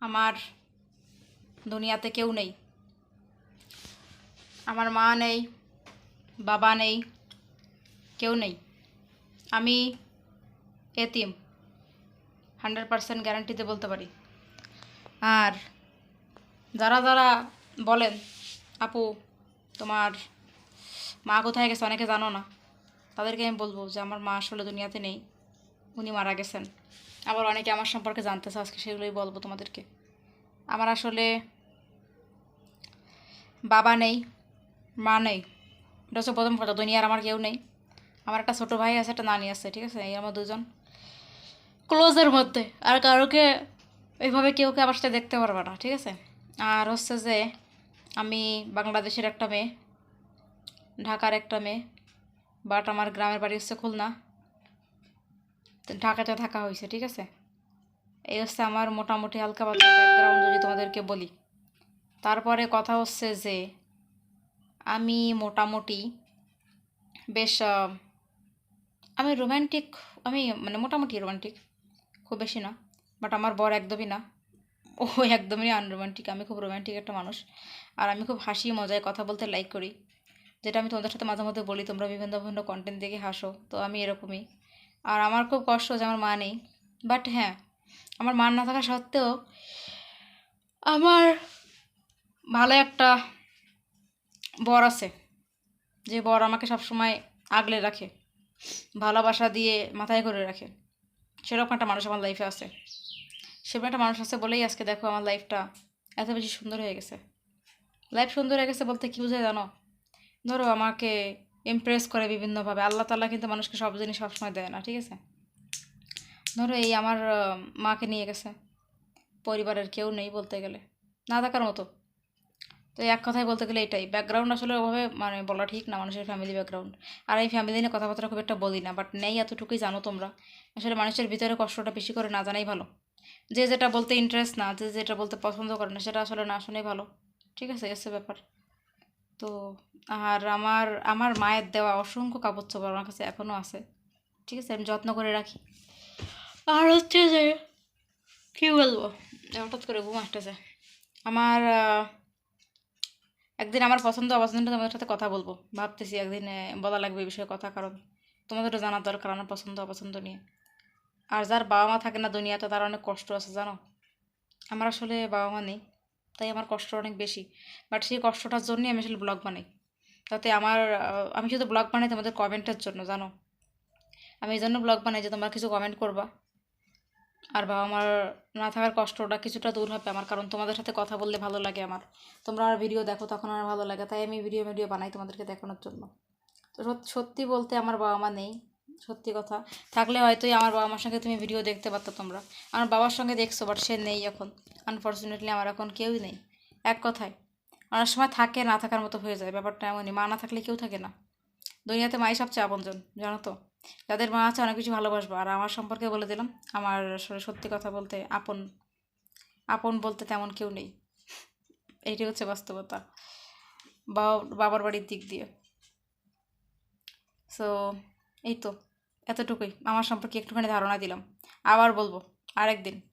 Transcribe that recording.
আমার দুনিয়াতে কেউ নেই। আমার মা নেই, বাবা নেই, কেউ নেই। আমি এতিম। হান্ড্রেড পারসেন্ট গ্যারান্টিতে বলতে পারি। আর যারা যারা বলেন, আপু, তোমার মা কোথায় গেছে? অনেকে জানো না। তাদেরকে আমি বলব যে, আমার মা আসলে দুনিয়াতে নেই। উনি মারা গেছেন। আবার অনেকে আমার সম্পর্কে জানতে চায় আজকে সেগুলোই বলব তোমাদেরকে। আমার আসলে বাবা নেই, মা নেই, এটা হচ্ছে প্রথম কথা, দুনিয়ার আমার কেউ নেই। আমার একটা ছোটো ভাই আছে, একটা নানি আছে, ঠিক আছে? এই আমার দুজন। ক্লোজের মধ্যে, আর কারোকে এইভাবে কেউ কে আমার সাথে দেখতে পারবে না, ঠিক আছে? আর হচ্ছে যে আমি বাংলাদেশের একটা মেয়ে, ঢাকার একটা মেয়ে, বাট আমার গ্রামের বাড়ি হচ্ছে খুলনা। ঢাকাতে থাকা হয়েছে, ঠিক আছে? এই হচ্ছে আমার মোটামুটি হালকা পাতলা ব্যাকগ্রাউন্ড যদি তোমাদেরকে বলি। তারপরে কথা হচ্ছে যে, আমি মোটামুটি বেশ আমি রোম্যান্টিক আমি মানে মোটামুটি রোম্যান্টিক খুব বেশি না বাট আমার বর একদমই না। ও একদমই আনরোম্যান্টিক আমি খুব রোম্যান্টিক একটা মানুষ। আর আমি খুব হাসি মজায় কথা বলতে লাইক করি। যেটা আমি তোমাদের সাথে মাঝে মধ্যে বলি, তোমরা বিভিন্ন বিভিন্ন কন্টেন্ট দেখে হাসো, তো আমি এরকমই। আর আমার খুব কষ্ট যে আমার মা নেই। বাট হ্যাঁ আমার মা না থাকা সত্ত্বেও আমার ভালো একটা বর আছে। যে বর আমাকে সবসময় আগলে রাখে, ভালোবাসা দিয়ে মাথায় করে রাখে। সেরকম একটা মানুষ আমার লাইফে আছে। সেরকম একটা মানুষ আছে বলেই আজকে দেখো আমার লাইফটা এত বেশি সুন্দর হয়ে গেছে। লাইফ সুন্দর হয়ে গেছে বলতে কী বোঝায় জানো? ধরো আমাকে ইমপ্রেস করে বিভিন্নভাবে। আল্লাহ তাল্লাহ কিন্তু মানুষকে সব জিনিস সবসময় দেয় না, ঠিক আছে? ধরো এই আমার মাকে নিয়ে গেছে। পরিবারের কেউ নেই বলতে গেলে। না থাকার মতো। তো এক কথায় বলতে গেলে এটাই। ব্যাকগ্রাউন্ড আসলে ওভাবে মানে বলা ঠিক না মানুষের ফ্যামিলি ব্যাকগ্রাউন্ড আর এই ফ্যামিলি নিয়ে কথাবার্তা খুব একটা বলি না বাট নেই এতটুকুই জানো তোমরা। আসলে মানুষের ভিতরে কষ্টটা বেশি করে না জানাই ভালো। যে যেটা বলতে ইন্টারেস্ট না, যে যেটা বলতে পছন্দ করে না, সেটা আসলে না শোনাই ভালো। ঠিক আছে? এসে ব্যাপার। তো আর আমার আমার মায়ের দেওয়া অসংখ্য কাপড় চোপড় আমার কাছে এখনও আছে। ঠিক আছে, আমি যত্ন করে রাখি। আর হচ্ছে যে, কী বলব? হঠাৎ করে ঘুম আসতেছে। আমার একদিন আমার পছন্দ অপছন্দটা তোমাদের সাথে কথা বলব। ভাবতেছি একদিন বলা লাগবে এই বিষয়ে কথা, কারণ তোমাদেরও জানার দরকার আমার পছন্দ অপছন্দ নিয়ে। আর যার বাবা মা থাকে না দুনিয়াতে, তার অনেক কষ্ট আছে, জানো? আমার আসলে বাবা মা নেই। তাই আমার কষ্ট অনেক বেশি। বাট সেই কষ্টটার জন্যই আমি আসলে ব্লগ বানাই। তাতে আমার আমি শুধু ব্লগ বানাই তোমাদের কমেন্টের জন্য, জানো? আমি এই জন্য ব্লগ বানাই যে তোমরা কিছু কমেন্ট করবা। আর বাবা মার না থাকার কষ্টটা কিছুটা দূর হবে আমার, কারণ তোমাদের সাথে কথা বললে ভালো লাগে আমার। তোমরা আর ভিডিও দেখো, তখন আমার ভালো লাগে। তাই আমি ভিডিও ভিডিও বানাই তোমাদেরকে দেখানোর জন্য। তো সত- সত্যি বলতে আমার বাবা মা নেই। সত্যি কথা। থাকলে হয়তোই আমার বাবা মার সঙ্গে তুমি ভিডিও দেখতে পারতো তোমরা। আমার বাবার সঙ্গে দেখছ বাট সে নেই এখন। আনফর্চুনেটলি আমার এখন কেউই নেই। এক কথায়। অনেক সময় থাকে, না থাকার মতো হয়ে যায়। ব্যাপারটা এমনই। মা না থাকলে কেউ থাকে না। দুনিয়াতে মাই সবচেয়ে আপনজন, জানো তো? যাদের মা আছে অনেক কিছু ভালোবাসবো। আর আমার সম্পর্কে বলে দিলাম, আমার আসলে সত্যি কথা বলতে আপন আপন বলতে তেমন কেউ নেই। এইটাই হচ্ছে বাস্তবতা। বাবা, বাবার বাড়ির দিক দিয়ে। সো এই তো। এতটুকুই। আমার সম্পর্কে একটুখানি ধারণা দিলাম। আবার বলব আরেকদিন।